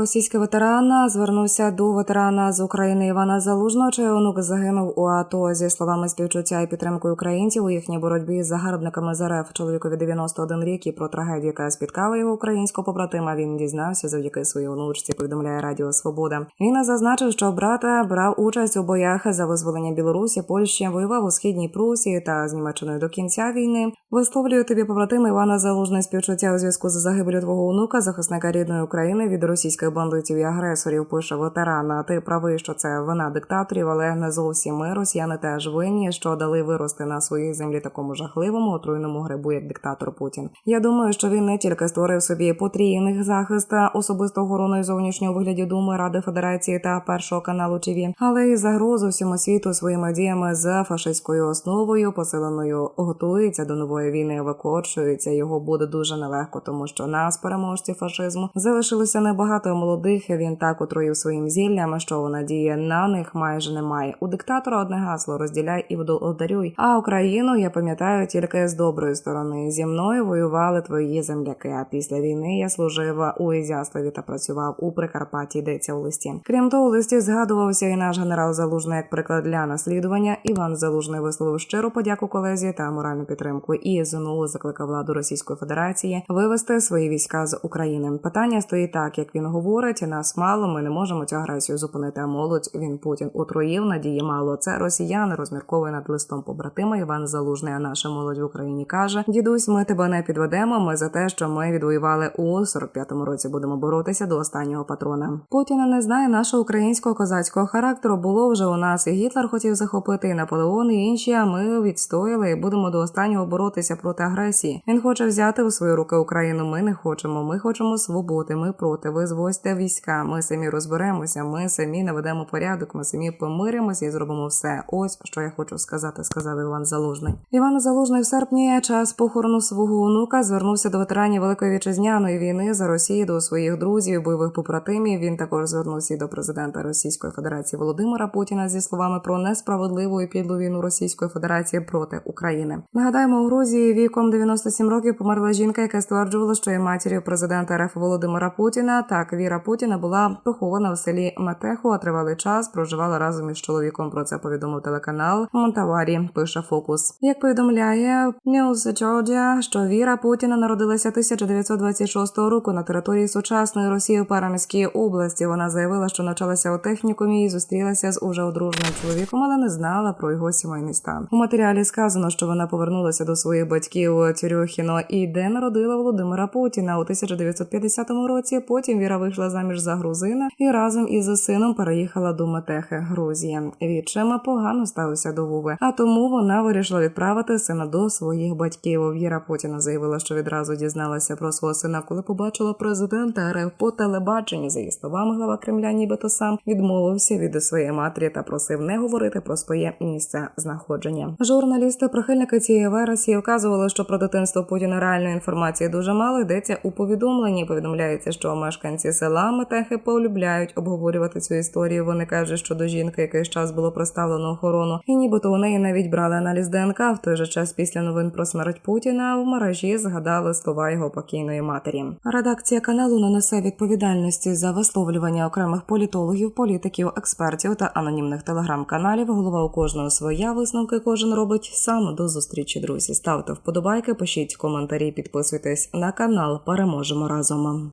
Російський ветеран звернувся до ветерана з України Івана Залужного, чий онук загинув у АТО зі словами співчуття і підтримки українців у їхній боротьбі з загарбниками з РФ. Чоловікові 91 рік і про трагедію, яка спіткала його українського побратима. Він дізнався завдяки своїй онучці. Повідомляє Радіо Свобода. Він зазначив, що брата брав участь у боях за визволення Білорусі, Польщі, воював у східній Прусії та з Німеччиною до кінця війни. Висловлюю тобі побратима Івана Залужне співчуття у зв'язку з загибелю твого онука, захисника рідної України від російських бандитів і агресорів. Пише ветеран. Ти правий, що це вина диктаторів, але не зовсім ми, росіяни теж винні, що дали вирости на своїй землі такому жахливому отруйному грибу, як диктатор Путін. Я думаю, що він не тільки створив собі потрійних захист особисто охороною зовнішнього вигляді Думи Ради Федерації та першого каналу ТВ, але й загрозу всьому світу своїми діями з фашистською основою, посиленою готується до нової війни, викорчується. Його буде дуже нелегко, тому що нас, переможці фашизму, залишилося небагато молодих. Він так отруїв своїм зіллям, що надії на них майже немає. У диктатора одне гасло розділяй і вдодарюй. А Україну я пам'ятаю тільки з доброї сторони. Зі мною воювали твої земляки. А після війни я служив у Ізяславі та працював у Прикарпатті. Йдеться у листі. Крім того, у листі згадувався і наш генерал Залужний як приклад для наслідування. Іван Залужний висловив щиру подяку колезі та моральну підтримку. І знову закликав владу Російської Федерації вивести свої війська з України. Питання стоїть так, як він говорить. Нас мало. Ми не можемо цю агресію зупинити. А молодь він Путін отруїв. Надії мало. Це росіяни розмірковує над листом побратима Іван Залужний. А наша молодь в Україні каже: Дідусь, ми тебе не підведемо. Ми за те, що ми відвоювали у 45-му році. Будемо боротися до останнього патрона. Путін не знає нашого українського козацького характеру. Було вже у нас і Гітлер хотів захопити і Наполеон, і інші. А ми відстояли і будемо до останнього боротися проти агресії. Він хоче взяти у свої руки Україну. Ми не хочемо. Ми хочемо свободи. Ми проти. Ви звозьте війська. Ми самі розберемося. Ми самі наведемо порядок. Ми самі помиримося і зробимо все. Ось що я хочу сказати, сказав Іван Залужний. Іван Залужний в серпні час похорону свого онука звернувся до ветеранів Великої вітчизняної війни за Росію до своїх друзів, бойових побратимів. Він також звернувся до президента Російської Федерації Володимира Путіна зі словами про несправедливу і підлу війну Російської Федерації проти України. Нагадаємо, у Грузії віком 97 років померла жінка, яка стверджувала, що є матір'ю президента РФ Володимира Путіна. Так, Віра Путіна була похована в селі Метеху, а тривалий час проживала разом із чоловіком. Про це повідомив телеканал Монтаварі. Пише Фокус. Як повідомляє News Georgia, що Віра Путіна народилася 1926 року на території сучасної Росії у Парамській області. Вона заявила, що навчалася у технікумі і зустрілася з уже одруженим чоловіком, але не знала про його сімейний стан. У матеріалі сказано, що вона повернулася до своїх батьків Тюрюхіно і де народила Володимира Путіна у 1950 році. Потім Віра вийшла заміж за грузина і разом із сином переїхала до Метехи, Грузія. Відчима погано ставився до Вови, а тому вона вирішила відправити сина до своїх батьків. Віра Путіна заявила, що відразу дізналася про свого сина, коли побачила президента РФ по телебаченні. За її словами, глава Кремля, нібито сам відмовився від своєї матері та просив не говорити про своє місце знаходження. Журналісти, прихильники цієї версії, вказували, що про дитинство Путіна реальної інформації дуже мало йдеться у повідомленні. Повідомляється, що мешканці села Метехи полюбляють обговорювати цю історію. Вони кажуть, що до жінки якийсь час було представлено охорону, і нібито у неї навіть брали аналіз ДНК. В той же час після новин про смерть Путіна в мережі згадали слова його покійної матері. Редакція каналу не несе відповідальності за висловлювання окремих політологів, політиків, експертів та анонімних телеграм-каналів. Голова у кожного своя висновки кожен робить сам до зустрічі. Друзі, ставте вподобайки, пишіть коментарі, підписуйтесь на канал. Переможемо разом.